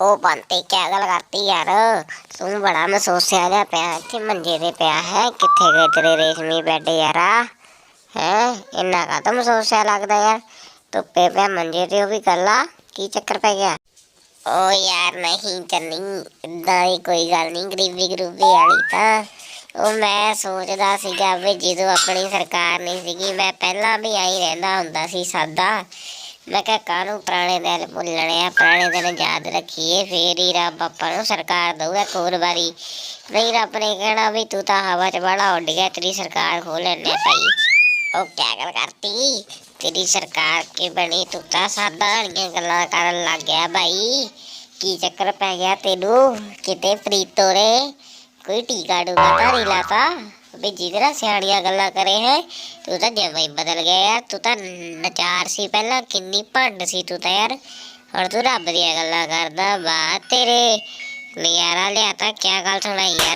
ਉਹ ਬੰਤੇ ਕਿਆ ਗੱਲ ਕਰਤੀ ਯਾਰ? ਤੂੰ ਬੜਾ ਮਸੋਸਿਆ ਜਿਹਾ ਪਿਆ ਇੱਥੇ ਮੰਜੇ ਤੇ ਪਿਆ ਹੈ, ਕਿੱਥੇ ਗਏ ਤੇਰੇ ਰੇਸ਼ਮੀ ਬੈੱਡ ਯਾਰਾ? ਹੈ? ਇੰਨਾ ਕਾ ਤਾਂ ਮਸੋਸਿਆ ਲੱਗਦਾ ਯਾਰ? ਧੁੱਪੇ ਪਿਆ ਮੰਜੇ ਤੇ, ਉਹ ਵੀ ਕੱਲਾ ਕੀ ਚੱਕਰ ਪੈ ਗਿਆ? ਓ ਯਾਰ ਨਹੀਂ ਚੰਨੀ ਇਦਾਂ ਦੀ ਕੋਈ ਗੱਲ ਨਹੀਂ, ਗਰੀਬੀ ਗਰੂਬੀ ਵਾਲੀ ਤਾਂ। ਉਹ ਮੈਂ ਸੋਚਦਾ ਸੀਗਾ ਵੀ ਜਦੋਂ ਆਪਣੀ ਸਰਕਾਰ ਨਹੀਂ ਸੀਗੀ, ਮੈਂ ਪਹਿਲਾਂ ਵੀ ਆਈ ਰਹਿੰਦਾ ਹੁੰਦਾ ਸੀ ਸਾਦਾ। ਮੈਂ ਕਿਹਾ ਕਾਹਨੂੰ ਪੁਰਾਣੇ ਦਿਨ ਭੁੱਲਣੇ ਆ, ਪੁਰਾਣੇ ਦਿਨ ਯਾਦ ਰੱਖੀਏ, ਫੇਰ ਹੀ ਰੱਬ ਆਪਾਂ ਨੂੰ ਸਰਕਾਰ ਦਊਗਾ ਇੱਕ ਵਾਰੀ। ਨਹੀਂ ਰੱਬ ਨੇ ਕਹਿਣਾ ਵੀ ਤੂੰ ਤਾਂ ਹਵਾ 'ਚ ਬੜਾ ਉੱਡ ਗਿਆ ਤੇਰੀ ਸਰਕਾਰ ਖੋਲ ਲੈਣੇ ਭਾਈ। ਉਹ ਕਿਆ ਗੱਲ ਕਰਤੀ, ਤੇਰੀ ਸਰਕਾਰ ਕੀ ਬਣੀ? ਤੂੰ ਤਾਂ ਸਾਦਾ ਵਾਲੀਆਂ ਗੱਲਾਂ ਕਰਨ ਲੱਗ ਗਿਆ ਭਾਈ। ਕੀ ਚੱਕਰ ਪੈ ਗਿਆ ਤੈਨੂੰ? ਕਿਤੇ ਪ੍ਰੀਤੋ ਰੇ ਕੋਈ ਟੀਕਾ ਡੂਕਾ ਤਾਂ ਨਹੀਂ ਲਾਤਾ? ਵੀ ਜਿਹਦੇ ਨਾਲ ਸਿਆਣੀਆਂ ਗੱਲਾਂ ਕਰੇ ਹੈ, ਤੂੰ ਤਾਂ ਜਮਾ ਹੀ ਬਦਲ ਗਿਆ ਯਾਰ, ਤੂੰ ਤਾਂ ਨਚਾਰ ਸੀ ਪਹਿਲਾਂ, ਕਿੰਨੀ ਭੰਡ ਸੀ ਤੂੰ ਤਾਂ ਯਾਰ। ਹੁਣ ਤੂੰ ਰੱਬ ਦੀਆਂ ਗੱਲਾਂ ਕਰਦਾ, ਵਾਹ ਤੇਰੇ। ਨਜ਼ਾਰਾ ਲਿਆ ਤਾਂ ਕਿਆ ਗੱਲ ਸੁਣਾਈ ਯਾਰ।